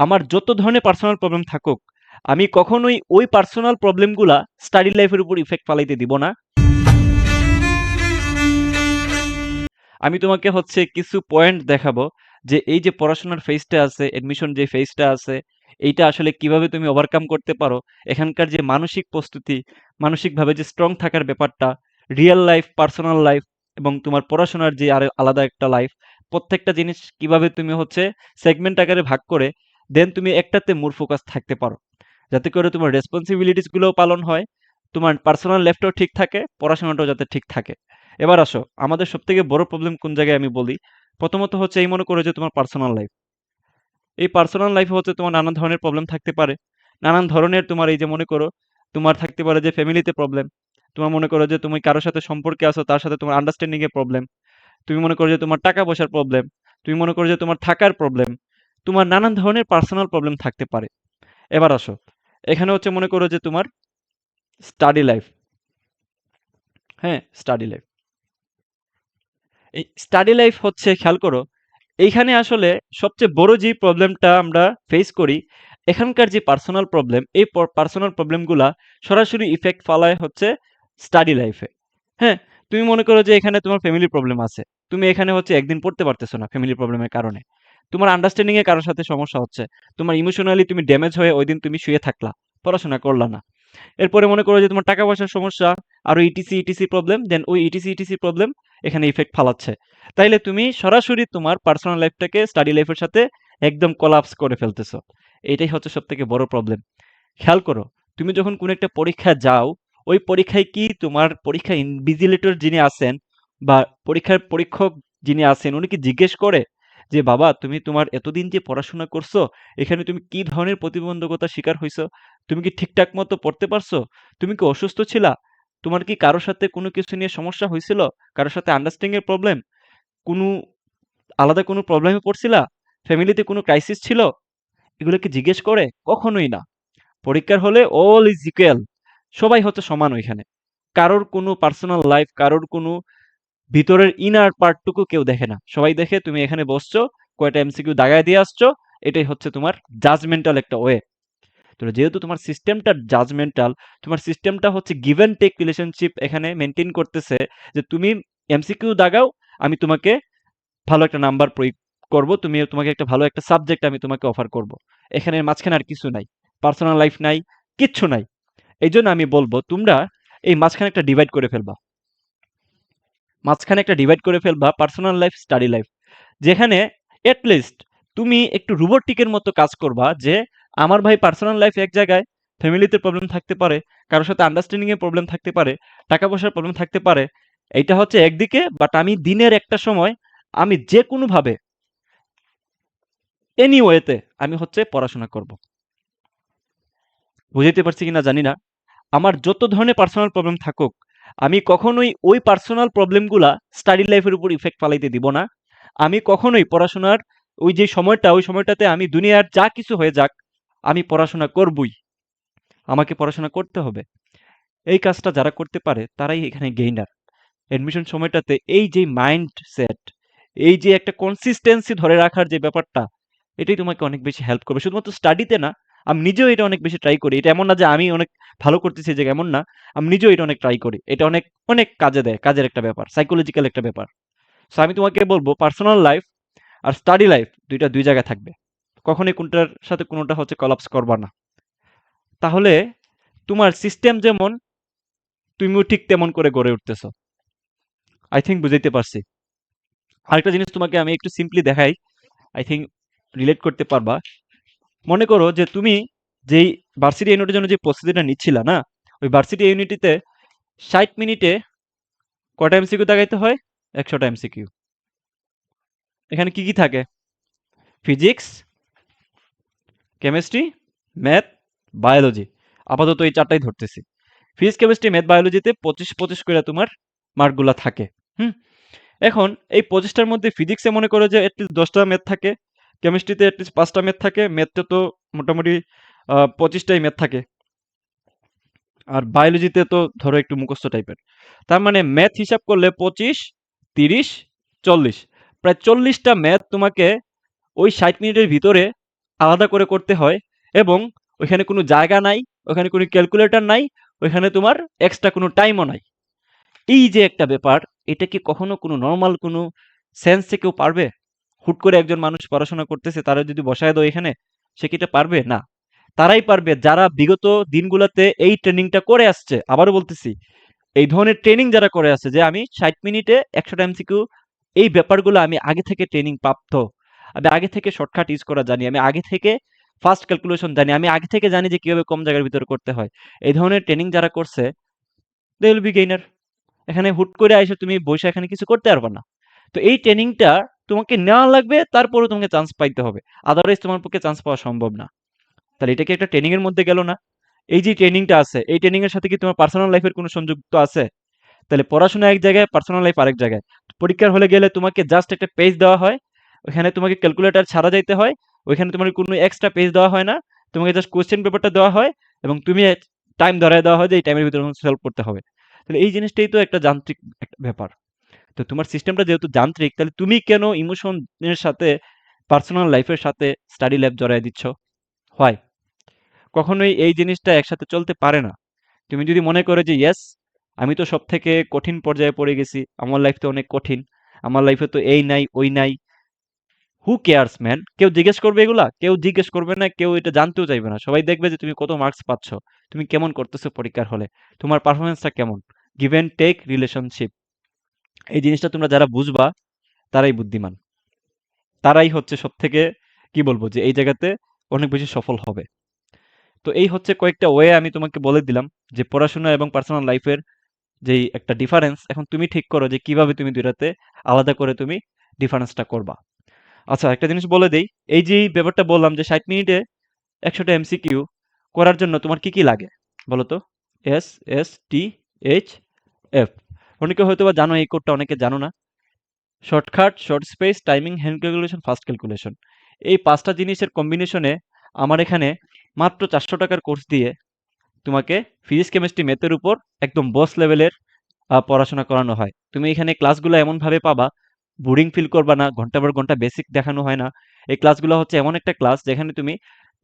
আমার যত ধরনের পার্সোনাল প্রবলেম থাকুক, আমি কখনোই ওই পার্সোনাল প্রবলেমগুলা স্টাডি লাইফের উপর ইফেক্ট ফালাইতে দিব না। আমি তোমাকে হচ্ছে কিছু পয়েন্ট দেখাবো যে এই যে পড়াশোনার ফেজটা আছে এডমিশন যে ফেজটা আছে, এইটা আসলে কীভাবে তুমি ওভারকাম করতে পারো, এখানকার যে মানসিক প্রস্তুতি, মানসিকভাবে যে স্ট্রং থাকার ব্যাপারটা রিয়েল লাইফ পার্সোনাল লাইফ এবং তোমার পড়াশোনার যে আর আলাদা একটা লাইফ প্রত্যেকটা জিনিস কীভাবে তুমি হচ্ছে সেগমেন্ট আকারে ভাগ করে দেন তুমি একটাতে মোর ফোকাস থাকতে পারো। যাতে করে তোমার রেসপন্সিবিলিটিসগুলোও পালন হয়, তোমার পার্সোনাল লাইফটাও ঠিক থাকে, পড়াশোনাটাও যাতে ঠিক থাকে। এবার আসো, আমাদের সব থেকে বড় প্রবলেম কোন জায়গায় আমি বলি? প্রথমত হচ্ছে এই মনে করো যে তোমার পার্সোনাল লাইফ এই পার্সোনাল লাইফে হচ্ছে তোমার নানান ধরনের প্রবলেম থাকতে পারে। নানান ধরনের তোমার এই যে মনে করো, তোমার থাকতে পারে যে ফ্যামিলিতে প্রবলেম তোমার মনে করো যে তুমি কারোর সাথে সম্পর্কে আছো, তার সাথে তোমার আন্ডারস্ট্যান্ডিং এর প্রবলেম তুমি মনে করো যে তোমার টাকা পয়সার প্রবলেম তুমি মনে করো যে তোমার থাকার প্রবলেম তোমার নানান ধরনের পার্সোনাল প্রবলেম থাকতে পারে। এবার আসো, এখানে হচ্ছে মনে করো যে তোমার স্টাডি লাইফ হ্যাঁ স্টাডি লাইফ এই স্টাডি লাইফ হচ্ছে, খেয়াল করো, এইখানে আসলে সবচেয়ে বড় যে প্রবলেমটা আমরা ফেস করি, এখানকার যে পার্সোনাল প্রবলেম এই পার্সোনাল প্রবলেমগুলা সরাসরি ইফেক্ট ফালায় হচ্ছে স্টাডি লাইফে হ্যাঁ তুমি মনে করো যে এখানে তোমার ফ্যামিলি প্রবলেম আছে। তুমি এখানে হচ্ছে একদিন পড়তে পারতেছো না ফ্যামিলি প্রবলেমের কারণে। তোমার আন্ডারস্ট্যান্ডিং এ কারোর সাথে সমস্যা হচ্ছে। তোমার ইমোশনালি তুমি ড্যামেজ হয়ে ওই দিন তুমি শুয়ে থাকলা, পড়াশোনা করলা না। এরপরে মনে করো যে তোমার টাকা পয়সার সমস্যা, আরও ইটিসি ইটিসি প্রবলেম দেন ওই ইটিসি ইটিসি প্রবলেম এখানে ইফেক্ট ফালাচ্ছে। তাইলে তুমি সরাসরি তোমার পার্সোনাল লাইফটাকে স্টাডি লাইফের সাথে একদম কলাপস করে ফেলতেছো। এটাই হচ্ছে সব থেকে বড় প্রবলেম খেয়াল করো, তুমি যখন কোনো একটা পরীক্ষা যাও, ওই পরীক্ষায় কি তোমার পরীক্ষা ইনভিজিলেটর যিনি আছেন বা পরীক্ষার পরীক্ষক যিনি আছেন, উনি কি জিজ্ঞেস করে যে, বাবা, তুমি তোমার এতদিন যে পড়াশোনা করছ, এখানে তুমি কি ধরনের প্রতিবন্ধকতার শিকার হইছো? তুমি কি ঠিকঠাক মতো পড়তে পারছ? তুমি কি অসুস্থ ছিলা? তোমার কি কারোর সাথে কোনো কিছু নিয়ে সমস্যা হয়েছিল কারোর সাথে আন্ডারস্ট্যান্ডিং এর প্রবলেম কোনো, আলাদা কোনো প্রবলেমে পড়ছিলা? ফ্যামিলিতে কোনো ক্রাইসিস ছিল? এগুলোকে জিজ্ঞেস করে? কখনোই না। পরীক্ষার হলে অল ইজ ইকুয়াল সবাই হচ্ছে সমান ওইখানে। কারোর কোনো পার্সোনাল লাইফ কারোর কোনো ভিতরের ইনার পার্টটুকু কেউ দেখে না। সবাই দেখে তুমি এখানে বসছো, কয়টা এমসিকিউ দাগায় দিয়ে আসছো, এটাই হচ্ছে তোমার জাজমেন্টাল একটা ওয়ে তো যেহেতু তোমার সিস্টেমটা জাজমেন্টাল তোমার সিস্টেমটা হচ্ছে গিভ অ্যান্ড টেক রিলেশনশিপ এখানে মেনটেন করতেছে যে তুমি এমসিকিউ দাগাও, আমি তোমাকে ভালো একটা নাম্বার প্রয়োগ করব, তুমি তোমাকে একটা ভালো একটা সাবজেক্ট আমি তোমাকে অফার করব। এখানে মাঝখানে আর কিছু নাই পার্সোনাল লাইফ নাই, কিচ্ছু নাই। এই জন্য আমি বলব, তোমরা এই মাঝখানে একটা ডিভাইড করে ফেলবা। মাঝখানে একটা ডিভাইড করে ফেলবা পার্সোনাল লাইফ স্টাডি লাইফ যেখানে লিস্ট তুমি একটু রোবটিকের মতো কাজ করবা যে, আমার ভাই পার্সোনাল লাইফ এক জায়গায় ফ্যামিলিতে প্রবলেম থাকতে পারে, কারোর সাথে আন্ডারস্ট্যান্ডিং এর প্রবলেম থাকতে পারে, টাকা পয়সার প্রবলেম থাকতে পারে, এইটা হচ্ছে একদিকে বাট আমি দিনের একটা সময়, আমি যে কোনোভাবে এনি ওয়েতে আমি হচ্ছে পড়াশোনা করব। বুঝাইতে পারছি কিনা জানি না। আমার যত ধরনের পার্সোনাল প্রবলেম থাকুক আমি কখনোই ওই পার্সোনাল প্রবলেমগুলা স্টাডি লাইফের উপর ইফেক্ট ফালাইতে দিব না। আমি কখনোই পড়াশোনার ওই যে সময়টা, ওই সময়টাতে আমি দুনিয়ার যা কিছু হয়ে যাক, আমি পড়াশোনা করবই। আমাকে পড়াশোনা করতে হবে। এই কাজটা যারা করতে পারে, তারাই এখানে গেইনার এডমিশন সময়টাতে এই যে মাইন্ড সেট এই যে একটা কনসিস্টেন্সি ধরে রাখার যে ব্যাপারটা, এটাই তোমাকে অনেক বেশি হেল্প করবে। শুধুমাত্র স্টাডিতে না আমি নিজেও এটা অনেক বেশি ট্রাই করি। এটা এমন না যে আমি অনেক ভালো করতেছি যে এমন না, আমি নিজেও এটা অনেক ট্রাই করি। এটা অনেক অনেক কাজে দেয়, কাজের একটা ব্যাপার সাইকোলজিক্যাল একটা ব্যাপার। সো আমি তোমাকে বলব পার্সোনাল লাইফ আর স্টাডি লাইফ দুইটা দুই জায়গায় থাকবে। কখনোই কোনটার সাথে কোনোটা হচ্ছে কলাপস করবা না। তাহলে তোমার সিস্টেম যেমন, তুমিও ঠিক তেমন করে গড়ে উঠতেছ। আই থিঙ্ক বুঝাইতে পারছি। আরেকটা জিনিস তোমাকে আমি একটু সিম্পলি দেখাই। আই থিঙ্ক রিলেট করতে পারবা। মনে করো যে তুমি যেই ভার্সিটি ইউনিটের জন্য যে প্রস্তুতিটা নিচ্ছিলা, না? ওই ভার্সিটি ইউনিটিতে ষাট মিনিটে কটা এমসিকিউ দাগাইতে হয়? একশোটা এমসিকিউ এখানে কি কি থাকে? ফিজিক্স কেমিস্ট্রি ম্যাথ বায়োলজি আপাতত এই চারটাই ধরতেছি। ফিজিক্স কেমিস্ট্রি ম্যাথ বায়োলজিতে পঁচিশ পঁচিশ করে তোমার মার্কগুলা থাকে। হুম? এখন এই পঁচিশটার মধ্যে ফিজিক্সে মনে করো যে অ্যাটলিস্ট দশটা ম্যাথ থাকে। কেমিস্ট্রিতে অ্যাটলিস্ট পাঁচটা ম্যাথ থাকে ম্যাথে তো মোটামুটি পঁচিশটাই ম্যাথ থাকে আর বায়োলজিতে তো ধরো একটু মুখস্থ টাইপের তার মানে ম্যাথ হিসাব করলে পঁচিশ তিরিশ চল্লিশ প্রায় চল্লিশটা ম্যাথ তোমাকে ওই ষাট মিনিটের ভিতরে আলাদা করে করতে হয় এবং ওইখানে কোনো জায়গা নাই, ওখানে কোনো ক্যালকুলেটর নাই, ওইখানে তোমার এক্সট্রা কোনো টাইমও নাই। এই যে একটা ব্যাপার, এটা কি কখনো কোনো নর্মাল কোনো সেন্সে কেউ পারবে? হুট করে একজন মানুষ পড়াশোনা করতেছে, তারা যদি বসায় দাও এখানে, সে কি এটা পারবে? না। তারাই পারবে যারা বিগত দিনগুলোতে এই ট্রেনিংটা করে আসছে। আবারও বলতেছি, এই ধরনের ট্রেনিং যারা করে আসছে যে আমি ৬০ মিনিটে ১০০ টা এমসিকিউ এই ব্যাপারগুলো আমি আগে থেকে ট্রেনিং প্রাপ্ত। আমি আগে থেকে শর্টকাট ইউজ করা জানি। আমি আগে থেকে ফার্স্ট ক্যালকুলেশন জানি। আমি আগে থেকে জানি যে কীভাবে কম জায়গার ভিতরে করতে হয়। এই ধরনের ট্রেনিং যারা করছে, they will be gainer এখানে হুট করে আইসা তুমি বইসা এখানে কিছু করতে পারবা না। তো এই ট্রেনিংটা তোমাকে নেওয়া লাগবে, তারপরেও তোমাকে চান্স পাইতে হবে। আদারওয়াইজ তোমার পক্ষে চান্স পাওয়া সম্ভব না। তাহলে এটা কি একটা ট্রেনিং এর মধ্যে গেল না? এই যে ট্রেনিংটা আছে, এই ট্রেনিং এর সাথে কি তোমার পার্সোনাল লাইফের কোনো সংযুক্ত আছে? তাহলে পড়াশোনা এক জায়গায়, পার্সোনাল লাইফ আরেক জায়গায়। পরীক্ষার হলে গেলে তোমাকে জাস্ট একটা পেজ দেওয়া হয়। ওখানে তোমাকে ক্যালকুলেটর ছাড়া যাইতে হয়। ওইখানে তোমার কোনো এক্সট্রা পেজ দেওয়া হয় না। তোমাকে জাস্ট কোয়েশ্চেন পেপারটা দেওয়া হয় এবং তুমি টাইম ধরায় দেওয়া হয় যে এই টাইমের ভিতরে সলভ করতে হবে। তাহলে এই জিনিসটাই তো একটা যান্ত্রিক একটা ব্যাপার। তো তোমার সিস্টেমটা যেহেতু যান্ত্রিক, তাহলে তুমি কেন ইমোশন এর সাথে পার্সোনাল লাইফের সাথে স্টাডি ল্যাব জড়ায় দিচ্ছ? হয় কখনোই এই জিনিসটা একসাথে চলতে পারে না। তুমি যদি মনে করো যে ইয়েস, আমি তো সবথেকে কঠিন পর্যায়ে পড়ে গেছি। আমার লাইফ তো অনেক কঠিন। আমার লাইফে তো এই নাই, ওই নাই। Who cares man? কেউ জিজ্ঞেস করবে এগুলা? কেউ জিজ্ঞেস করবে না, কেউ এটা জানতেও চাইবে না। সবাই দেখবে যে তুমি কত মার্কস পাচ্ছ। তুমি কেমন করতেছো পরীক্ষার হলে। তোমার পারফরম্যান্সটা কেমন। Give and take relationship. এই জিনিসটা তোমরা যারা বুঝবা, তারাই বুদ্ধিমান। তারাই হচ্ছে সবথেকে কি বলব যে এই জায়গাতে অনেক বেশি সফল হবে। তো এই হচ্ছে কয়েকটা ওয়ে আমি তোমাকে বলে দিলাম যে পড়াশোনা এবং পার্সোনাল লাইফ এর যেই একটা ডিফারেন্স, এখন তুমি ঠিক করো যে কীভাবে তুমি ২ টাতে আলাদা করে তুমি ডিফারেন্সটা করবা। আচ্ছা একটা জিনিস বলে দেই, এই যে ব্যাপারটা বললাম যে ৬০ মিনিটে ১০০ টা এমসিকিউ করার জন্য তোমার কি, কি লাগে? বলো তো? S, S, T, H, F. অনেকে হয়তো বা জানো এই কোডটা, অনেকে জানো না। Shortcut, short space, timing, hand calculation, fast calculation. এই পাঁচটা জিনিসের কম্বিনেশনে আমার এখানে মাত্র চারশো টাকার কোর্স দিয়ে তোমাকে ফিজিক্স, কেমিস্ট্রি, ম্যাথের উপর একদম বস লেভেলের পড়াশোনা করানো হয়। তুমি এখানে ক্লাসগুলো এমনভাবে পাবা, বোরিং ফিল করবা না। ঘণ্টা পর ঘণ্টা বেসিক দেখানো হয় না। এই ক্লাসগুলো হচ্ছে এমন একটা ক্লাস যেখানে তুমি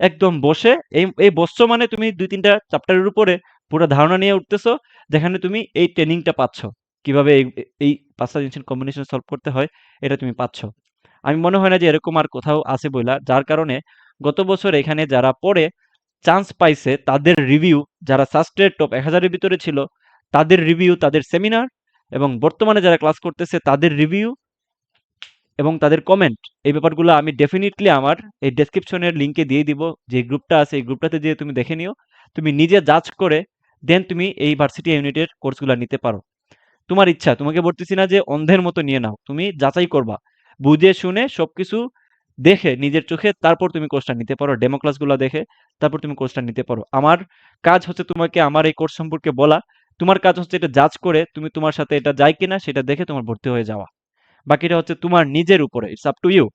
একদম বসে এই এই বসছো মানে তুমি দুই তিনটা চ্যাপ্টারের উপরে পুরো ধারণা নিয়ে উঠতেছো, যেখানে তুমি এই ট্রেনিংটা পাচ্ছ। কীভাবে এই এই ৫ টা জিনিসের কম্বিনেশন সলভ করতে হয়, এটা তুমি পাচ্ছ। আমি মনে হয় না যে এরকম আর কোথাও আছে বইলা, যার কারণে গত বছর এখানে যারা পড়ে চান্স পাইছে, তাদের রিভিউ যারা সাস্টের টপ এক হাজারের ভিতরে ছিল, তাদের রিভিউ, তাদের সেমিনার এবং বর্তমানে যারা ক্লাস করতেছে তাদের রিভিউ এবং তাদের কমেন্ট, এই ব্যাপারগুলো আমি ডেফিনেটলি আমার এই ডেসক্রিপশনের লিংকে দিয়ে দিব। যে গ্রুপটা আছে এই গ্রুপটাতে যেয়ে তুমি দেখে নিও। তুমি নিজে জাজ করে দেন তুমি এই ভার্সিটি ইউনিটের কোর্সগুলো নিতে পারো। তোমার ইচ্ছা, তোমাকে বলতেছি না যে অন্ধের মতো নিয়ে নাও। তুমি যাচাই করবা। বুঝে শুনে সবকিছু দেখে নিজের চোখে তারপর তুমি কোর্সটা নিতে পারো। ডেমো ক্লাসগুলা দেখে তারপর তুমি কোর্সটা নিতে পারো। আমার কাজ হচ্ছে তোমাকে আমার এই কোর্স সম্পর্কে বলা। তোমার কাজ হচ্ছে এটা জাজ করে তুমি তোমার সাথে এটা যায় কিনা সেটা দেখে তোমার ভর্তি হয়ে যাওয়া। বাকিটা হচ্ছে তোমার নিজের উপরে। It's up to you.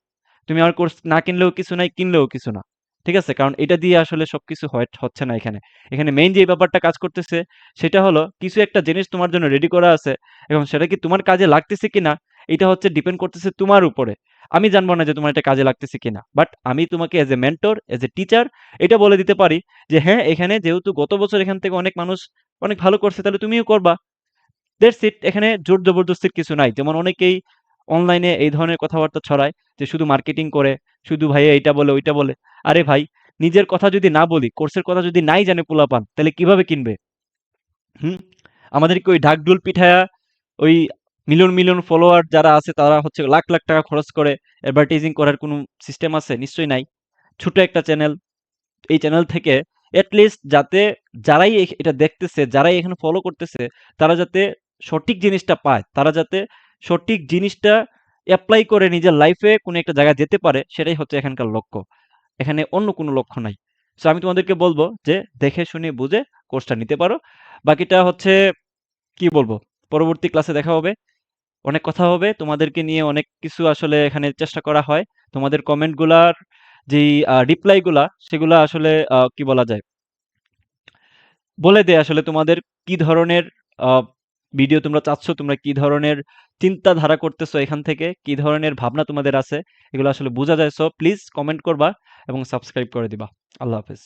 তুমি আমার কোর্স না কিনলেও কিছু নাই, কিনলেও কিছু না। ঠিক আছে? কারণ এটা দিয়ে আসলে সবকিছু হচ্ছে না এখানে। এখানে মেইন যে ব্যাপারটা কাজ করতেছে সেটা হলো কিছু একটা জিনিস তোমার জন্য রেডি করা আছে এবং সেটা কি তোমার কাজে লাগতেছে কিনা এটা হচ্ছে ডিপেন্ড করতেছে তোমার উপরে। আমি জানব না যে তোমার এটা কাজে লাগতেছে কিনা। বাট আমি তোমাকে as a mentor, as a teacher এটা বলে দিতে পারি যে হ্যাঁ, এখানে যেহেতু গত বছর এখান থেকে অনেক মানুষ অনেক ভালো করছে তাহলে তুমিও করবা। That's it. এখানে জোর জবরদস্তির কিছু নাই। যেমন অনেকেই অনলাইনে এই ধরনের কথাবার্তা ছড়ায় যে শুধু মার্কেটিং করে, শুধু ভাইয়া এইটা বলে, ওইটা বলে। আরে ভাই, নিজের কথা যদি না বলি, কোর্সের কথা যদি নাই জানে পোলাপান, তাহলে কীভাবে কিনবে? হুম? আমাদেরকে ওই ঢাকডুল পিটায়া ওই মিলিয়ন, মিলিয়ন ফলোয়ার যারা আছে তারা হচ্ছে লাখ, লাখ টাকা খরচ করে অ্যাডভার্টাইজিং করার কোনো সিস্টেম আছে? নিশ্চয়ই নাই। ছোট একটা চ্যানেল। এই চ্যানেল থেকে এট লিস্ট যাতে যারাই এটা দেখতেছে, যারাই এখানে ফলো করতেছে, তারা যাতে সঠিক জিনিসটা পায়। তারা যাতে সঠিক জিনিসটা অ্যাপ্লাই করে নিজের লাইফে কোনো একটা জায়গায় যেতে পারে, সেটাই হচ্ছে এখানকার লক্ষ্য। এখানে অন্য কোনো লক্ষ্য নাই। সো আমি তোমাদেরকে বলব যে দেখে শুনে বুঝে কোর্সটা নিতে পারো। বাকিটা হচ্ছে কি বলব? পরবর্তী ক্লাসে দেখা হবে। অনেক কথা হবে। তোমাদেরকে নিয়ে অনেক কিছু আসলে এখানে চেষ্টা করা হয়। তোমাদের কমেন্টগুলার যেই রিপ্লাইগুলা রিপ্লাই গুলা সেগুলা আসলে কি বলা যায়? বলে দেয় আসলে তোমাদের কি ধরনের ভিডিও তোমরা চাচ্ছ, তোমরা কি ধরনের চিন্তাধারা করতেছো এখান থেকে, কি ধরনের ভাবনা তোমাদের আছে, এগুলো আসলে বোঝা যায়। সো প্লিজ কমেন্ট করবা এবং সাবস্ক্রাইব করে দিবা। আল্লাহ হাফেজ।